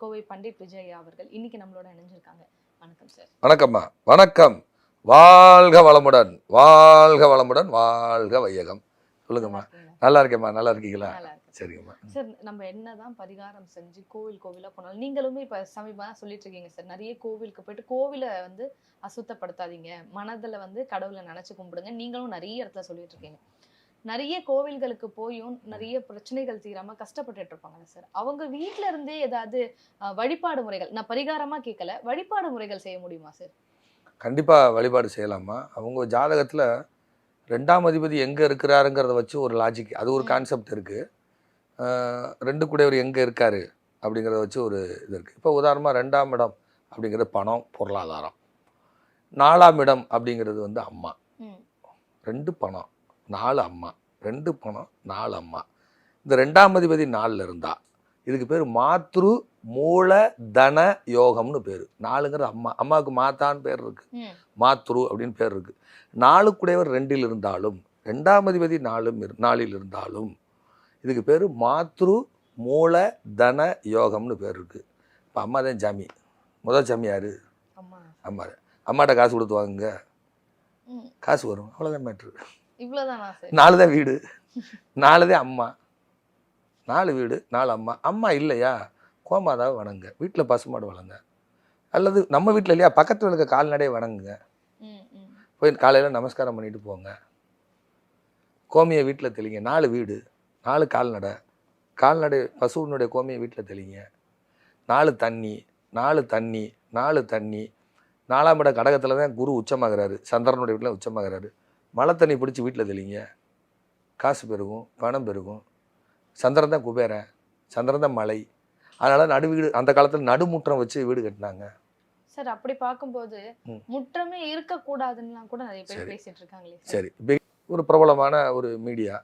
கோவை பண்டிட் விஜய் அவர்கள் இன்னைக்கு நம்மளோட இணைஞ்சிருக்காங்க. வணக்கம் சார் வணக்கம்மா. வணக்கம். வாழ்க வளமுடன். வாழ்க வளமுடன். வாழ்க வையகம். சொல்லுங்கம்மா. நல்லா இருக்கேம்மா நல்லா இருக்கீங்களா சரிங்கம்மா. சார் நம்ம என்னதான் பரிகாரம் செஞ்சு கோவில் கோவிலா போனாலும் நீங்களுமே இப்ப சமீபமா சொல்லிட்டு இருக்கீங்க சார் நிறைய கோவிலுக்கு போயிட்டு கோவிலை வந்து அசுத்தப்படுத்தாதீங்க. மனதுல வந்து கடவுளை நினைச்சு கும்பிடுங்க. நீங்களும் நிறைய இடத்துல சொல்லிட்டு இருக்கீங்க நிறைய கோவில்களுக்கு போயும் நிறைய பிரச்சனைகள் தீராம கஷ்டப்பட்டுட்டு இருப்பாங்கல்ல சார். அவங்க வீட்ல இருந்தே ஏதாவது வழிபாடு முறைகள் நான் பரிகாரமா கேட்கல வழிபாடு முறைகள் செய்ய முடியுமா சார்? கண்டிப்பாக வழிபாடு செய்யலாமா? அவங்க ஜாதகத்தில் ரெண்டாம் அதிபதி எங்கே இருக்கிறாருங்கிறத வச்சு ஒரு லாஜிக் அது ஒரு. கான்செப்ட் இருக்குது ரெண்டு கூடையவர் எங்கே இருக்காரு அப்படிங்கிறத வச்சு ஒரு இது இருக்குது இப்போ உதாரணமாக ரெண்டாம் இடம் அப்படிங்கிறது பணம் பொருளாதாரம். நாலாம் இடம் அப்படிங்கிறது வந்து அம்மா. ரெண்டு பணம் நாலு அம்மா. ரெண்டு பணம் நாலு அம்மா. இந்த ரெண்டாம் அதிபதி நாலில் இருந்தா. இதுக்கு பேர் மாத்ரு மூல தன யோகம்னு பேர். நாலுங்கிறது அம்மா. அம்மாவுக்கு மாத்தான்னு பேர் இருக்கு. மாத்ரு அப்படின்னு பேர் இருக்கு. நாலு கூடையவர் ரெண்டில் இருந்தாலும் ரெண்டாம் அதிபதி நாலும் இரு- நாலில் இருந்தாலும் இதுக்கு பேர் மாத்ரு மூல தன யோகம்னு பேர் இருக்கு. இப்போ அம்மா தான் ஜாமி. முதல் ஜாமி யாரு? அம்மா. அம்மாட்ட காசு கொடுத்து வாங்குங்க. காசு வரும். அவ்வளோதான் மேட்ரு நாலு தான் வீடு. நாலு தான் அம்மா. நாலு வீடு நாலு அம்மா. அம்மா இல்லையா? கோமாதாவை வணங்குங்க. வீட்டில் பசுமாடு வளங்க அல்லது நம்ம வீட்டில் இல்லையா? பக்கத்தில் இருக்க கால்நடையை வணங்குங்க. போய் காலையில் நமஸ்காரம் பண்ணிட்டு போங்க. கோமியை வீட்டில் தெளிங்க. நாலு வீடு நாலு கால்நடை. கால்நடை பசுவினுடைய கோமியை வீட்டில் தெளிங்க. நாலு தண்ணி நாலு தண்ணி நாலு தண்ணி. நாலாம் இட கடகத்தில் தான் குரு உச்சமாகிறாரு. சந்திரனுடைய வீட்டில் உச்சமாகிறாரு. மழை தண்ணி பிடிச்சி வீட்டில் தெளிங்க. காசு பெருகும் பணம் பெருகும். சந்திரன் தான் குபேரன் சந்திரன் தான் மலை. அதனால் நடு வீடு அந்த காலத்தில் நடுமுற்றம் வச்சு வீடு கட்டினாங்க. சார் அப்படி பார்க்கும்போது. முற்றமே இருக்கக்கூடாதுன்னுலாம் கூட நிறைய பேர் சரி. பேசிட்டு இருக்காங்களே சார். ஒரு பிரபலமான ஒரு மீடியா.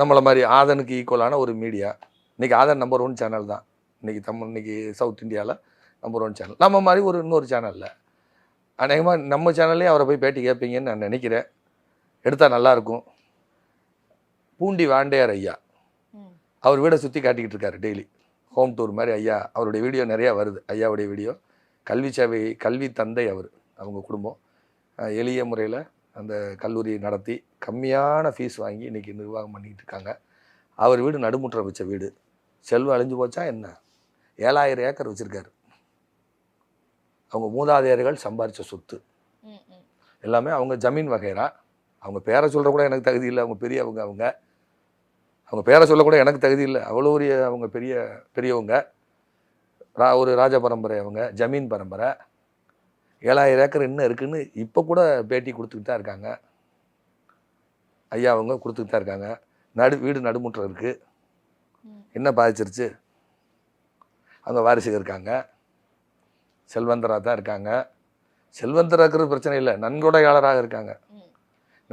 நம்மளை மாதிரி ஆதனுக்கு ஈக்குவலான ஒரு மீடியா. இன்னைக்கு ஆதன் நம்பர் ஒன் சேனல் தான். இன்னைக்கு தமிழ் இன்னைக்கு சவுத் இந்தியாவில் நம்பர் ஒன் சேனல் நம்ம மாதிரி ஒரு இன்னொரு சேனலில் அநேகமாக நம்ம சேனல்லையும் அவரை போய் பேட்டி கேட்பீங்கன்னு நான் நினைக்கிறேன். எடுத்தால் நல்லாயிருக்கும் பூண்டி வாண்டையார் ஐயா. அவர் வீடை சுற்றி காட்டிக்கிட்டு இருக்காரு டெய்லி. ஹோம் டூர் மாதிரி ஐயா. அவருடைய வீடியோ நிறையா வருது. ஐயாவுடைய வீடியோ. கல்வி சேவை கல்வி தந்தை அவர் அவங்க குடும்பம். எளிய முறையில் அந்த கல்லூரி நடத்தி கம்மியான ஃபீஸ் வாங்கி இன்றைக்கி நிர்வாகம் பண்ணிக்கிட்டு இருக்காங்க. அவர் வீடு நடுமுற்றம் வச்ச வீடு. செல்வம் அழிஞ்சு போச்சா என்ன? ஏழாயிரம் ஏக்கர் வச்சுருக்காரு. அவங்க மூதாதையர்கள் சம்பாரித்த சொத்து. எல்லாமே அவங்க ஜமீன் வகைரா. அவங்க பேரை சொல்கிற கூட எனக்கு தகுதி இல்லை. அவங்க பெரியவங்க அவங்க. அவங்க பேரை சொல்ல கூட எனக்கு தகுதி இல்லை. அவ்வளோ ஒரு அவங்க பெரிய பெரியவங்க. ரா ஒரு ராஜ பரம்பரை அவங்க. ஜமீன் பரம்பரை. ஏழாயிரம் ஏக்கர் என்ன இருக்குன்னு இப்போ கூட பேட்டி கொடுத்துக்கிட்டு தான் இருக்காங்க. ஐயா அவங்க கொடுத்துக்கிட்டு தான் இருக்காங்க. நடு வீடு நடுமுற்றம் இருக்குது. என்ன பாதிச்சிருச்சு? அவங்க வாரிசுகள் இருக்காங்க. செல்வந்தராக தான் இருக்காங்க. செல்வந்தராக இருக்கிறது பிரச்சனை இல்லை. நன்கொடையாளராக இருக்காங்க.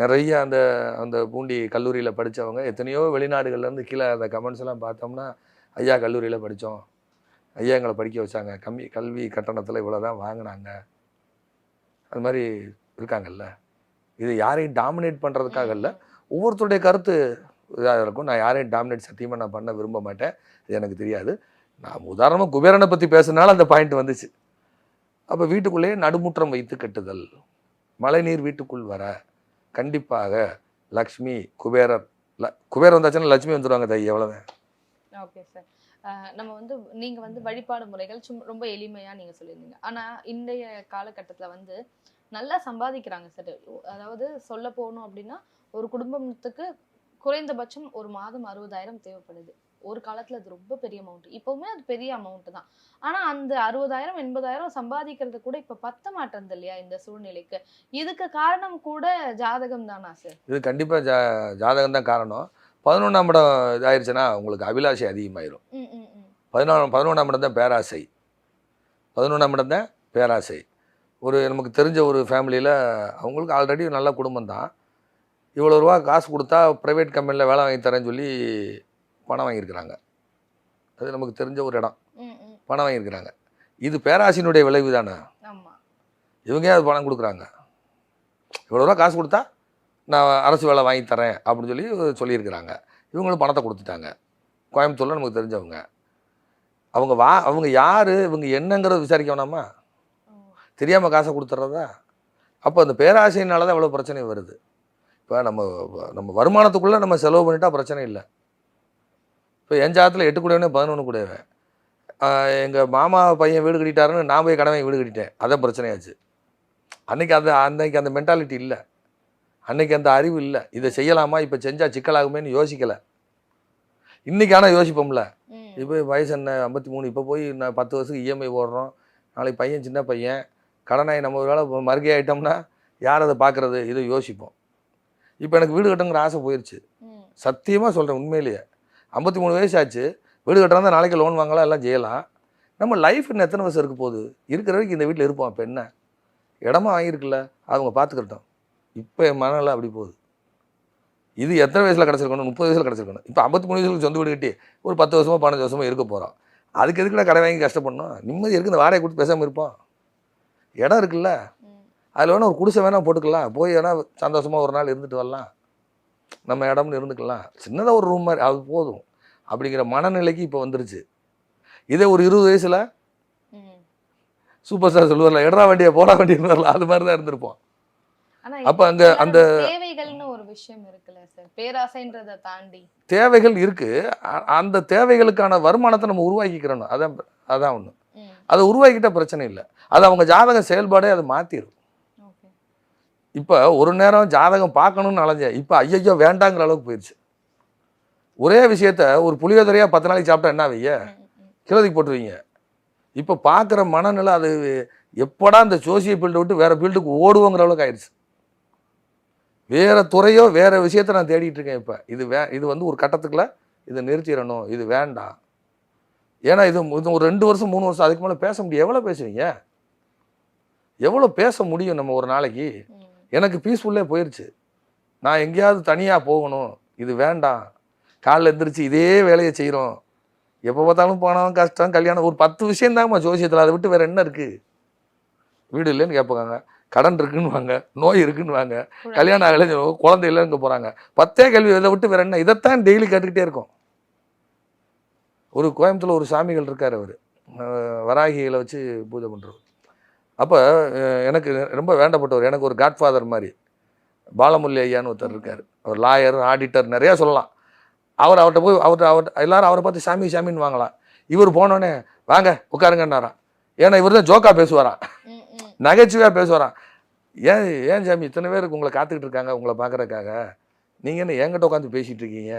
நிறைய அந்த அந்த பூண்டி கல்லூரியில் படித்தவங்க எத்தனையோ வெளிநாடுகள்லேருந்து கீழே அந்த கமெண்ட்ஸ் எல்லாம் பார்த்தோம்னா ஐயா கல்லூரியில் படித்தோம் ஐயா எங்களை படிக்க வச்சாங்க. கம்மி கல்வி கட்டணத்தில் இவ்வளோ தான் வாங்கினாங்க. அது மாதிரி இருக்காங்கல்ல. இது யாரையும் டாமினேட் பண்ணுறதுக்காக இல்லை ஒவ்வொருத்தருடைய கருத்து இதாக இருக்கும். நான் யாரையும் டாமினேட் சத்தியமாக நான் பண்ண விரும்ப மாட்டேன். இது எனக்கு தெரியாது. நான் உதாரணமாக குபேரனை பற்றி பேசுனால அந்த பாயிண்ட் வந்துச்சு. அப்போ வீட்டுக்குள்ளேயே நடுமுற்றம் வைத்து கட்டுதல். மழைநீர் வீட்டுக்குள் வர. கண்டிப்பாக லக்ஷ்மி குபேரர் ல குபேரர் வந்தாச்சுன்னா லட்சுமி வந்துடுவாங்க தை எவ்வளோதான் ஓகே சார். நம்ம வந்து நீங்க வந்து வழிபாடு முறைகள் சும் ரொம்ப எளிமையா நீங்க சொல்லியிருந்தீங்க. ஆனா இன்றைய காலகட்டத்துல வந்து நல்லா சம்பாதிக்கிறாங்க சார். அதாவது சொல்ல போகணும் அப்படின்னா ஒரு குடும்பத்துக்கு குறைந்தபட்சம் ஒரு மாதம் அறுபதாயிரம் தேவைப்படுது. ஒரு காலத்துல அது ரொம்ப பெரிய அமௌண்ட் இப்பவுமே அது பெரிய அமௌண்ட் தான். ஆனா அந்த அறுபதாயிரம் எண்பதாயிரம் சம்பாதிக்கிறது கூட இப்ப பத்த மாட்டேங்குது இல்லையா இந்த சூழ்நிலைக்கு? இதுக்கு காரணம் கூட ஜாதகம் தானா சார் இது கண்டிப்பாக ஜா ஜாதகம் தான் காரணம். பதினொன்றாம் இடம் இதாயிருச்சுன்னா உங்களுக்கு அபிலாஷை அதிகமாயிரும். பதினொன்று பதினொன்றாம் இடம் தான் பேராசை. பதினொன்றாம் இடம் தான் பேராசை. ஒரு நமக்கு தெரிஞ்ச ஒரு ஃபேமிலியில் அவங்களுக்கு ஆல்ரெடி நல்ல குடும்பம் தான். இவ்வளோ ரூபா காசு கொடுத்தா ப்ரைவேட் கம்பெனியில் வேலை வாங்கி தரேன்னு சொல்லி பணம் வாங்கியிருக்கிறாங்க. அது நமக்கு தெரிஞ்ச ஒரு இடம். பணம் வாங்கியிருக்கிறாங்க. இது பேராசினுடைய விளைவு தானே? இவங்க அது பணம் கொடுக்குறாங்க? இவ்வளோ ரூபா காசு கொடுத்தா நான் அரசு வேலை வாங்கி தரேன் அப்படின்னு சொல்லி சொல்லியிருக்கிறாங்க. இவங்களும் பணத்தை கொடுத்துட்டாங்க. கோயம்புத்தூரில் நமக்கு தெரிஞ்சவங்க. அவங்க வா அவங்க யார் இவங்க என்னங்கிறத விசாரிக்க வேணாமா? தெரியாமல் காசை கொடுத்துட்றதா அப்போ அந்த பேராசையினால தான் இவ்வளோ பிரச்சனை வருது. இப்போ நம்ம நம்ம வருமானத்துக்குள்ளே நம்ம செலவு பண்ணிட்டா பிரச்சனை இல்லை. இப்போ என் ஜாதத்தில் எட்டு கூடவே பதினொன்று கூடவே எங்கள் மாமா பையன் வீடு கட்டிட்டாருன்னு நான் போய் கடமை வீடு கட்டிட்டேன். அதான் பிரச்சனையாச்சு. அன்னைக்கு அந்த அன்னைக்கு அந்த மென்டாலிட்டி இல்லை. அன்னைக்கு அந்த அறிவு இல்லை. இதை செய்யலாமா? இப்போ செஞ்சால் சிக்கலாகுமேன்னு யோசிக்கலை. இன்னைக்கு ஆனால் யோசிப்போம்ல. இப்போ வயசு என்ன? ஐம்பத்தி மூணு. இப்போ போய் நான் பத்து வருஷத்துக்கு இஎம்ஐ போடுறோம். நாளைக்கு பையன் சின்ன பையன். கடனாய் நம்ம ஒரு வேளை மறுகை ஆகிட்டோம்னா யார் அதை பார்க்குறது? இதை யோசிப்போம். இப்போ எனக்கு வீடு கட்டுங்கிற ஆசை போயிடுச்சு. சத்தியமாக சொல்கிறேன் உண்மையிலேயே. ஐம்பத்தி மூணு வயசு ஆச்சு வீடு கட்டுறதா நாளைக்கு லோன் வாங்கலாம் எல்லாம் செய்யலாம். நம்ம லைஃப் இன்னும் எத்தனை வருஷம் இருக்க போகுது? இருக்கிற வரைக்கும் இந்த வீட்டில் இருப்போம். இப்போ என்ன? இடமா வாங்கியிருக்குல்ல. அவங்க பார்த்துக்கிட்டோம். இப்போ என் மனநிலை அப்படி போகுது. இது எத்தனை வயசில் கிடச்சிருக்கணும்? முப்பது வயசில் கிடச்சிருக்கணும். இப்போ ஐம்பத்தி மூணு வயசுக்கு சொந்த வீடு கட்டி ஒரு பத்து வருஷமோ பதினஞ்சு வருஷமோ இருக்க போகிறோம் அதுக்கு எதுக்குடா கடை வாங்கி கஷ்டப்படணும்? நிம்மதி இருக்கு. இந்த வாடகை கொடுத்து பேசாமல் இருப்போம். இடம் இருக்குல்ல. அதில் வேணா ஒரு குடிசை வேணால் போட்டுக்கலாம். போய் வேணா சந்தோஷமாக ஒரு நாள் இருந்துட்டு வரலாம். நம்ம இடம்னு இருந்துக்கலாம். சின்னதாக ஒரு ரூம் மாதிரி அது போதும். அப்படிங்கிற மனநிலைக்கு இப்போ வந்துருச்சு. இதே ஒரு இருபது வயசில். சூப்பர் ஸ்டார் சொல்லுவார்ல இடரா வண்டியை போடா வண்டின்னு வரல அது மாதிரி தான் இருந்திருப்போம். அப்போ எல்லாரோட அந்த தேவைகள்னு ஒரு விஷயம் இருக்குல்ல சார். பேராசைன்றதை தாண்டி. தேவைகள் இருக்குது அந்த தேவைகளுக்கான வருமானத்தை நம்ம உருவாக்கிக்கிறணும். அதான் அதான் ஒன்று. அதை உருவாக்கிட்ட பிரச்சனை இல்லை. அது அவங்க ஜாதக செயல்பாடே அதை மாற்றிடும் இப்போ ஒரு நேரம் ஜாதகம் பார்க்கணும்னு அலைஞ்சேன் இப்போ ஐயோ வேண்டாங்கிற அளவுக்கு போயிடுச்சு ஒரே விஷயத்த ஒரு புளியோதரையாக பத்து நாளைக்கு சாப்பிட்டா என்ன வைய. கிலோதிக்கு போட்டுருவீங்க. இப்போ பார்க்குற மனநிலை அது எப்படா இந்த சோசியல் ஃபீல்டை விட்டு வேறு ஃபீல்டுக்கு ஓடுவோங்கிற அளவுக்கு ஆயிடுச்சு வேறு துறையோ வேறு விஷயத்த நான் தேடிட்டு இருக்கேன் இப்போ. இது வே இது வந்து ஒரு கட்டத்துக்குள்ள இதை நிறுத்திடணும் இது வேண்டாம். ஏன்னா இது இது ஒரு ரெண்டு வருஷம் மூணு வருஷம் அதுக்கு மேலே பேச முடியும் எவ்வளோ பேசுவீங்க? எவ்வளோ பேச முடியும் நம்ம ஒரு நாளைக்கு. எனக்கு பீஸ்ஃபுல்லே போயிடுச்சு நான் எங்கேயாவது தனியாக போகணும். இது வேண்டாம். காலைல எந்திரிச்சு இதே வேலையை செய்கிறோம் எப்போ பார்த்தாலும் போனாலும் கஷ்டம் கல்யாணம் ஒரு பத்து விஷயம் தாங்கம்மா ஜோசியத்தில். அதை விட்டு வேறு என்ன இருக்குது வீடு இல்லைன்னு கேட்பாங்க. கடன் இருக்குன்னு வாங்க நோய் இருக்குன்னு வாங்க கல்யாணம் ஆகலை குழந்தை இல்லைன்னு போகிறாங்க பத்தே கேள்வி இதை விட்டு வேறு என்ன? இதைத்தான் டெய்லி கேட்டுக்கிட்டே இருக்கோம். ஒரு கோயம்புத்தூர்ல ஒரு சாமிகள் இருக்கார் அவர். வராகிகளை வச்சு பூஜை பண்ணுறவர் அப்போ எனக்கு ரொம்ப வேண்டப்பட்டவர் எனக்கு ஒரு காட்ஃபாதர் மாதிரி. பாலமுல்லி ஐயான்னு ஒருத்தர் இருக்கார். அவர் லாயர் ஆடிட்டர் நிறையா சொல்லலாம். அவர் அவர்கிட்ட போய் அவர்கிட்ட அவர்கிட்ட எல்லாரும் அவரை பார்த்து சாமி சாமின்னு வாங்கலாம். இவர் போனோடனே வாங்க உட்காருங்கன்னாராம். ஏன்னா இவர் தான் ஜோக்கா பேசுவாராம். நகைச்சுவையாக பேசுவாராம். ஏன் ஏன் சாமி இத்தனை பேருக்கு உங்களை காத்துக்கிட்டு இருக்காங்க உங்களை பார்க்கறதுக்காக? நீங்கள் என்ன என்கிட்ட உட்காந்து பேசிகிட்டு இருக்கீங்க?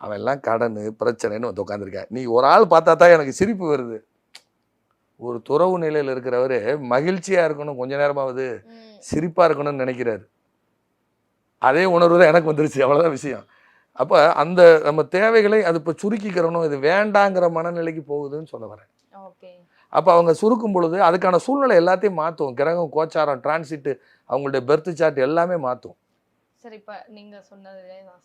அவன் எல்லாம் கடன் பிரச்சனைன்னு வந்து உட்காந்துருக்கேன் நீ ஒரு ஆள் பார்த்தா தான் எனக்கு சிரிப்பு வருது. ஒரு துறவு நிலையில் இருக்கிறவர் மகிழ்ச்சியாக இருக்கணும் கொஞ்ச நேரமாவது. சிரிப்பாக இருக்கணும்னு நினைக்கிறாரு. அதே உணர்வு தான் எனக்கு வந்துருச்சு அவ்வளோதான் விஷயம். அப்போ அந்த நம்ம தேவைகளை அது இப்போ சுருக்கிக்கிறணும் இது வேண்டாங்கிற மனநிலைக்கு போகுதுன்னு சொல்ல வரேன். அப்போ அவங்க சுருக்கும் பொழுது அதுக்கான சூழ்நிலை எல்லாத்தையும் மாற்றும் கிரகம் கோச்சாரம் டிரான்சிட்டு அவங்களுடைய பெர்த் சார்ட் எல்லாமே மாற்றும் சார் இப்ப நீங்க சொன்னதுலே தான்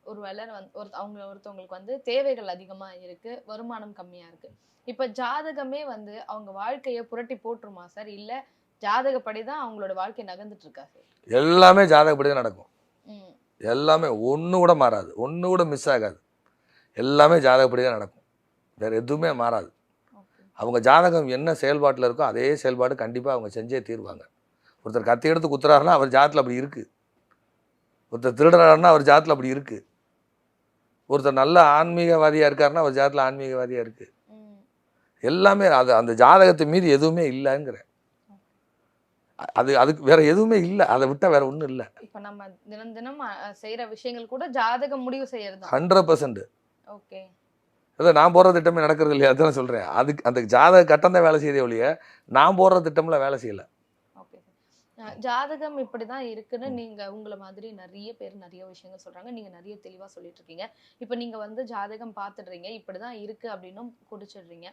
சார் ஒருவேளை வந்து ஒரு அவங்க ஒருத்தவங்களுக்கு வந்து தேவைகள் அதிகமா இருக்கு வருமானம் கம்மியா இருக்கு. இப்ப ஜாதகமே வந்து அவங்க வாழ்க்கைய புரட்டி போட்டுருமா சார்? இல்ல ஜாதகப்படி தான் அவங்களோட வாழ்க்கை நகர்ந்துட்டு இருக்கா சார்? எல்லாமே ஜாதகப்படி தான் நடக்கும் எல்லாமே ஒன்று கூட மாறாது. ஒன்று கூட மிஸ் ஆகாது. எல்லாமே ஜாதகப்படி தான் நடக்கும். வேறு எதுவுமே மாறாது. அவங்க ஜாதகம் என்ன செயல்பாட்டில் இருக்கோ அதே செயல்பாடு கண்டிப்பாக அவங்க செஞ்சே தீர்வாங்க. ஒருத்தர் கத்தி எடுத்து குத்துறாருன்னா அவர் ஜாதத்தில் அப்படி இருக்குது ஒருத்தர் திருடுறாருன்னா அவர் ஜாதத்தில் அப்படி இருக்குது ஒருத்தர் நல்ல ஆன்மீகவாதியாக இருக்காருன்னா அவர் ஜாதத்தில் ஆன்மீகவாதியாக இருக்குது எல்லாமே அது அந்த ஜாதகத்தை மீறி எதுவுமே இல்லைங்கிறேன் அது அதுக்கு வேற எதுவுமே இல்லை. அதை விட்டால் வேற ஒன்றும் இல்லை. இப்ப நம்ம தினம் தினம் அஹ், செய்யற விஷயங்கள் கூட ஜாதகம் முடிவு செய்யறது ஹண்ட்ரட் பர்சன்ட். ஓகே. அதான் நான் போடுற திட்டமே நடக்கிறது இல்லையா அதான் சொல்கிறேன் அதுக்கு அந்த ஜாதக கட்டம் தான் வேலை செய்தே ஒழிய நான் போடுற திட்டம்லாம் வேலை செய்யலை. ஜாதகம் இப்படிதான் இருக்குன்னு நீங்க உங்களை மாதிரி நிறைய பேர் நிறைய விஷயங்கள் சொல்றாங்க. நீங்க நிறைய தெளிவா சொல்லிட்டு இருக்கீங்க இப்போ நீங்க வந்து ஜாதகம் பார்த்துடுறீங்க இப்படிதான் இருக்கு அப்படின்னும் குடிச்சிடுறீங்க.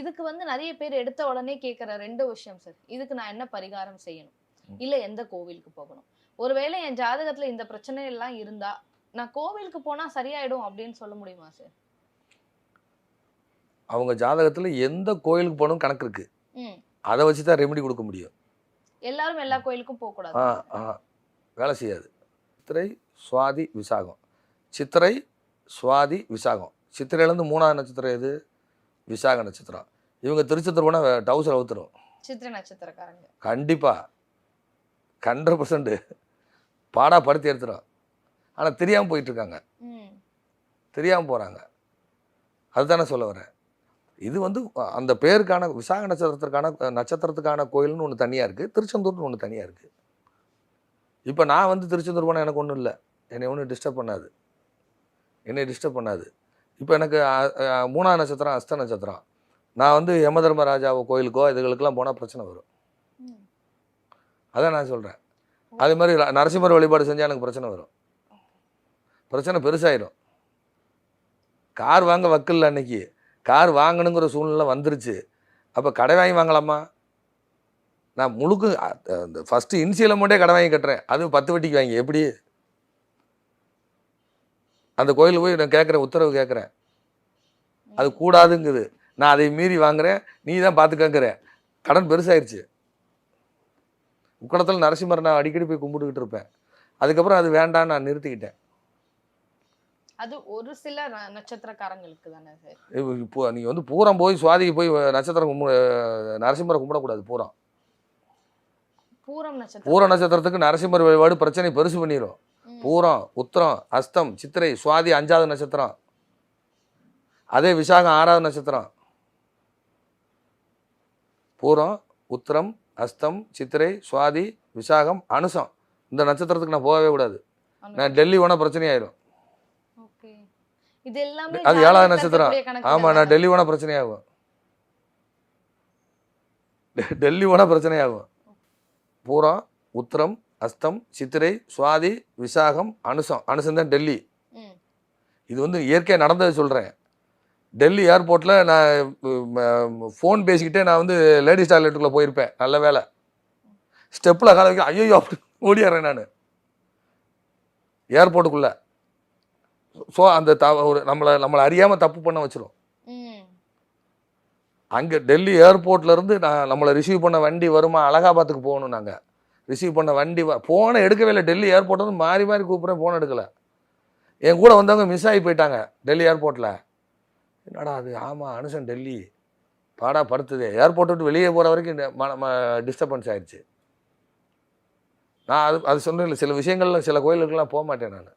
இதுக்கு வந்து நிறைய பேர் எடுத்த உடனே கேட்குற ரெண்டு விஷயம் சார். இதுக்கு நான் என்ன பரிகாரம் செய்யணும். இல்ல எந்த கோவிலுக்கு போகணும்? ஒருவேளை என் ஜாதகத்துல இந்த பிரச்சனை எல்லாம் இருந்தா நான் கோவிலுக்கு போனா சரியாயிடும் அப்படின்னு சொல்ல முடியுமா சார்? அவங்க ஜாதகத்தில் எந்த கோயிலுக்கு போகணும் கணக்கு இருக்குது ம். அதை வச்சு தான் ரெமெடி கொடுக்க முடியும். எல்லாரும் எல்லா கோயிலுக்கும் போக கூடாது. ஆ ஆ வேலை செய்யாது. சித்திரை சுவாதி விசாகம். சித்திரை சுவாதி விசாகம். சித்திரையிலேருந்து மூணாவது நட்சத்திரம் எது? விசாக நட்சத்திரம். இவங்க திருச்செந்தூர் போனால் டவுசர் அவுத்துரும். சித்திரை நட்சத்திரக்காரங்க. கண்டிப்பாக ஹண்ட்ரட் பர்சன்ட் பாடா படுத்தி எடுத்துரும். ஆனால் தெரியாமல் போயிட்டுருக்காங்க தெரியாமல் போகிறாங்க அதுதானே சொல்ல வரேன் இது வந்து அந்த பேருக்கான விசாக நட்சத்திரத்துக்கான நட்சத்திரத்துக்கான கோயில்னு ஒன்று தனியாக இருக்குது திருச்செந்தூர்னு ஒன்று தனியாக இருக்குது இப்போ நான் வந்து திருச்செந்தூர் போனால் எனக்கு ஒன்றும் இல்லை. என்னை ஒன்றும் டிஸ்டர்ப் பண்ணாது. என்னை டிஸ்டர்ப் பண்ணாது. இப்போ எனக்கு மூணாம் நட்சத்திரம் அஸ்த நட்சத்திரம். நான் வந்து யமதர்மராஜாவோ கோயிலுக்கோ இதுகளுக்கெல்லாம் போனால் பிரச்சனை வரும். அதான் நான் சொல்கிறேன் அதே மாதிரி நரசிம்மர் வழிபாடு செஞ்சால் எனக்கு பிரச்சனை வரும். பிரச்சனை பெருசாயிரும். கார் வாங்க வக்கில்ல அன்னைக்கு. கார் வாங்கணுங்கிற சூழ்நிலை வந்துருச்சு. அப்போ கடை வாங்கி வாங்கலாமா? நான் முழுக்க அந்த ஃபஸ்ட்டு இன்சியலை மட்டும் கடை வாங்கி கட்டுறேன். அது பத்து வட்டிக்கு வாங்கி எப்படி? அந்த கோயிலுக்கு போய் நான் கேட்குறேன் உத்தரவு கேட்குறேன். அது கூடாதுங்குது. நான் அதை மீறி வாங்குறேன். நீ தான் பார்த்துக்கங்கிற. கடன் பெருசாயிருச்சு. உக்கடத்தில் நரசிம்மர் நான் அடிக்கடி போய் கும்பிட்டுக்கிட்டு இருப்பேன். அதுக்கப்புறம் அது வேண்டாம் நான் நிறுத்திக்கிட்டேன். அது ஒரு சில நட்சத்திரக்காரங்களுக்கு தானே சார் இப்போ- நீங்கள் வந்து பூரம் போய் சுவாதிக்கு போய் நட்சத்திரம் கும்பிட நரசிம்மரை கும்பிடக்கூடாது பூரம். பூரம் நட்சத்திரம். பூர நட்சத்திரத்துக்கு நரசிம்மர் வழிபாடு பிரச்சனை பெருசு பண்ணிடும். பூரம் உத்திரம் அஸ்தம் சித்திரை சுவாதி அஞ்சாவது நட்சத்திரம். அதே விசாகம் ஆறாவது நட்சத்திரம். பூரம் உத்திரம் அஸ்தம் சித்திரை சுவாதி விசாகம் அனுசம். இந்த நட்சத்திரத்துக்கு நான் போகவே கூடாது. நான் டெல்லி போனால் பிரச்சனையாயிரும். இது எல்லாமே அது ஏழாவது நட்சத்திரம். ஆமாம் நான்? டெல்லி போனால் பிரச்சனையாகும். டெல்லி போனால் பிரச்சனையாகும். பூரம் உத்திரம் அஸ்தம் சித்திரை சுவாதி விசாகம் அனுசம். அனுசம் தான் டெல்லி. இது வந்து இயற்கையாக நடந்தது சொல்கிறேன் டெல்லி ஏர்போர்ட்டில் நான் ஃபோன் பேசிக்கிட்டே நான் வந்து லேடிஸ் டாய்லெட்டுக்குள்ளே போயிருப்பேன். நல்ல வேலை. ஸ்டெப்பில் கால வைக்க ஐயோ அப்படி ஓடிடுறேன் நான். ஏர்போர்ட்டுக்குள்ளே. ஸோ அந்த த ஒரு நம்மளை நம்மளை அறியாமல் தப்பு பண்ண வச்சிரும். ம். அங்கே டெல்லி ஏர்போர்ட்ல இருந்து நான் நம்மளை ரிசீவ் பண்ண வண்டி வருமா? அலகாபாத்துக்கு போகணும் நாங்கள் ரிசீவ் பண்ண வண்டி ஃபோனை எடுக்கவே இல்லை. டெல்லி ஏர்போர்ட் வந்து மாறி மாறி கூப்பிட்றேன் ஃபோன் எடுக்கல. என் கூட வந்தவங்க மிஸ் ஆகி போயிட்டாங்க டெல்லி ஏர்போர்ட்டில் என்னடா அது? ஆமாம் அனுசன் டெல்லி. பாடா படுத்துது. ஏர்போர்ட் விட்டு வெளியே போகிற வரைக்கும் டிஸ்டர்பன்ஸ் ஆயிடுச்சு. நான் அது அது சொன்னேன்ல சில விஷயங்கள்ல சில கோயிலுக்கெல்லாம் போக மாட்டேன் நான்.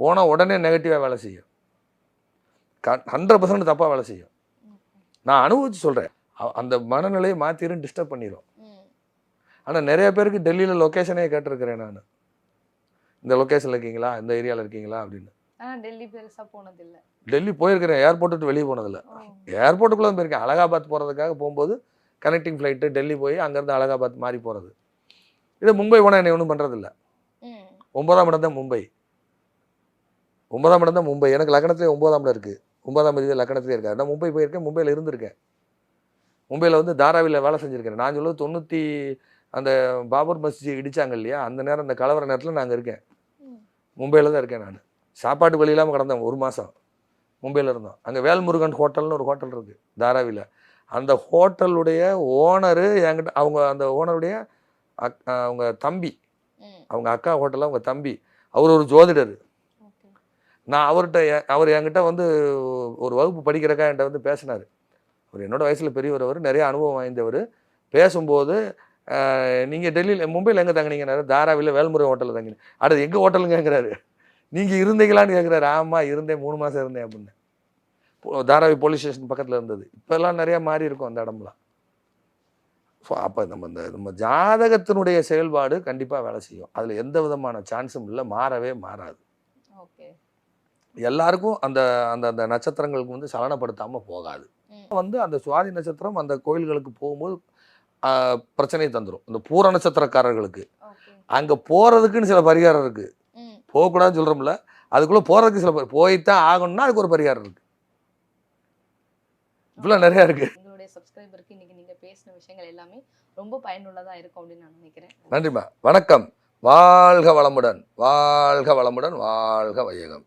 போனால் உடனே நெகட்டிவாக வேலை செய்யும். ஹண்ட்ரட் பர்சன்ட் தப்பாக வேலை செய்யும். நான் அனுபவிச்சு சொல்கிறேன் அந்த மனநிலையை மாற்றிடும் டிஸ்டர்ப் பண்ணிடும். ஆனால் நிறைய பேருக்கு டெல்லியில் லொக்கேஷனே கேட்டிருக்கிறேன் நான். இந்த லொக்கேஷனில் இருக்கீங்களா? இந்த ஏரியாவில் இருக்கீங்களா? அப்படின்னு. டெல்லி பெருசா போனதில்ல. டெல்லி போயிருக்கிறேன். ஏர்போர்ட் விட்டு வெளியே போனதில்ல. ஏர்போர்ட்டுக்குள்ளே போயிருக்கேன். அலகாபாத் போகிறதுக்காக போகும்போது கனெக்டிங் ஃப்ளைட்டு டெல்லி போய் அங்கேருந்து அலகாபாத் மாறி போகிறது இது மும்பை போனால் என்னை ஒன்றும் பண்ணுறதில்ல. ஒன்பதாம் இடம் தான் மும்பை. ஒன்பதாம் இடம் தான் மும்பை. எனக்கு லக்கணத்திலே ஒன்பதாம் இடம் இருக்குது ஒன்பதாம் தேதி லக்கணத்திலே இருக்காது நான் மும்பை போயிருக்கேன். மும்பையில் இருந்திருக்கேன். மும்பையில் வந்து தாராவியில் வேலை செஞ்சுருக்கேன். நான் சொல்லுவது தொண்ணூற்றி அந்த பாபர் மஸ்ஜி இடிச்சாங்க இல்லையா? அந்த நேரம் அந்த கலவர நேரத்தில் நாங்கள் இருக்கேன். மும்பையில் தான் இருக்கேன் நான். சாப்பாட்டு வழி இல்லாமல் கிடந்தேன். ஒரு மாதம் மும்பையில் இருந்தோம். அங்கே வேல்முருகன் ஹோட்டல்னு ஒரு ஹோட்டல் இருக்குது தாராவியில் அந்த ஹோட்டலுடைய ஓனரு என்கிட்ட அவங்க அந்த ஓனருடைய அக் அவங்க தம்பி. அவங்க அக்கா ஹோட்டலில் அவங்க தம்பி. அவர் ஒரு ஜோதிடர். நான் அவர்கிட்ட அவர் என்கிட்ட வந்து ஒரு வகுப்பு படிக்கிறக்கா என்கிட்ட வந்து பேசினார். அவர் என்னோடய வயசில் பெரியவர் அவர் நிறைய அனுபவம் வாய்ந்தவர். பேசும்போது நீங்கள் டெல்லியில் மும்பையில் எங்கே தங்கினீங்கன்னாரு? தாராவியில் வேல்முறை ஹோட்டலில் தங்கினேன் அடுத்து எங்கள் ஹோட்டலுங்கிறாரு நீங்கள் இருந்தீங்களான்னு கேட்குறாரு ஆமாம் இருந்தேன் மூணு மாதம் இருந்தேன் அப்படின்னு. போ- தாராவி போலீஸ் ஸ்டேஷன் பக்கத்தில் இருந்தது. இப்போல்லாம் நிறையா மாறி இருக்கும் அந்த இடம்லாம். ஸோ அப்போ நம்ம இந்த நம்ம ஜாதகத்தினுடைய செயல்பாடு கண்டிப்பாக வேலை செய்யும். அதில் எந்த விதமான சான்ஸும் இல்லை. மாறவே மாறாது. ஓகே. எல்லாருக்கும் அந்த அந்த அந்த நட்சத்திரங்களுக்கு வந்து சலனப்படுத்தாமல் போகாது. வந்து அந்த சுவாதி நட்சத்திரம் அந்த கோயில்களுக்கு போகும்போது பிரச்சனையை தந்துடும் இந்த பூர நட்சத்திரக்காரர்களுக்கு. அங்கே போகிறதுக்குன்னு சில பரிகாரம் இருக்குது. போகக்கூடாதுன்னு சொல்கிறோம்ல அதுக்குள்ளே போகிறதுக்கு சில போய்த்தான் ஆகணும்னா அதுக்கு ஒரு பரிகாரம் இருக்குது இப்படிலாம் நிறையா இருக்குது உங்களுடைய சப்ஸ்கிரைபருக்கு இன்னைக்கு நீங்க பேசின விஷயங்கள் எல்லாமே ரொம்ப பயனுள்ளதா இருக்கும் அப்படின்னு நான் நினைக்கிறேன். நன்றிம்மா. வணக்கம். வாழ்க வளமுடன். வாழ்க வளமுடன். வாழ்க வையகம்.